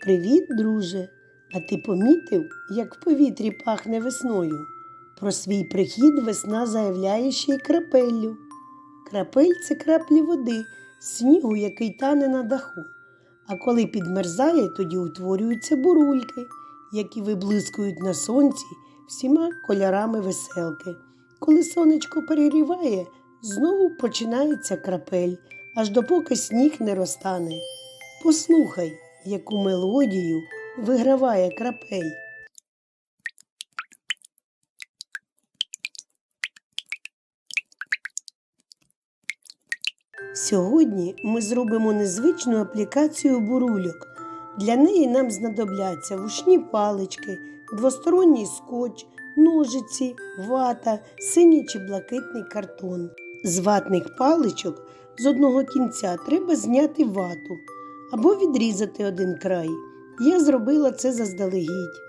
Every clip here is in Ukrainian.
Привіт, друже! А ти помітив, як в повітрі пахне весною? Про свій прихід весна заявляє ще й крапеллю. Крапель це краплі води, снігу, який тане на даху. А коли підмерзає, тоді утворюються бурульки, які виблискують на сонці всіма кольорами веселки. Коли сонечко перегріває, знову починається крапель, аж допоки сніг не розтане. Послухай, яку мелодію виграває крапель. Сьогодні ми зробимо незвичну аплікацію бурульок. Для неї нам знадобляться вушні палички, двосторонній скотч, ножиці, вата, синій чи блакитний картон. З ватних паличок з одного кінця треба зняти вату або відрізати один край. Я зробила це заздалегідь.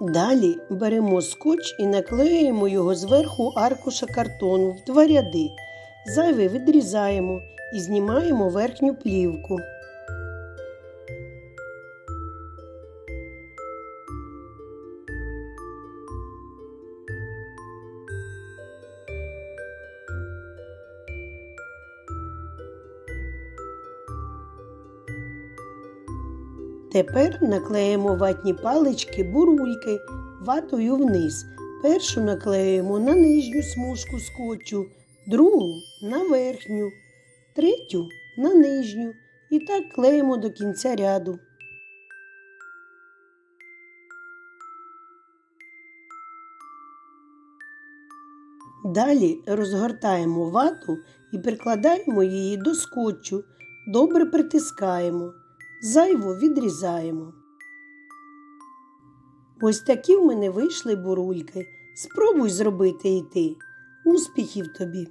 Далі беремо скотч і наклеїмо його зверху аркуша картону в два ряди. Зайве відрізаємо і знімаємо верхню плівку. Тепер наклеїмо ватні палички бурульки ватою вниз. Першу наклеюємо на нижню смужку скотчу, другу на верхню, третю на нижню. І так клеїмо до кінця ряду. Далі розгортаємо вату і прикладаємо її до скотчу. Добре притискаємо. Зайву відрізаємо. Ось такі в мене вийшли бурульки. Спробуй зробити і ти. Успіхів тобі!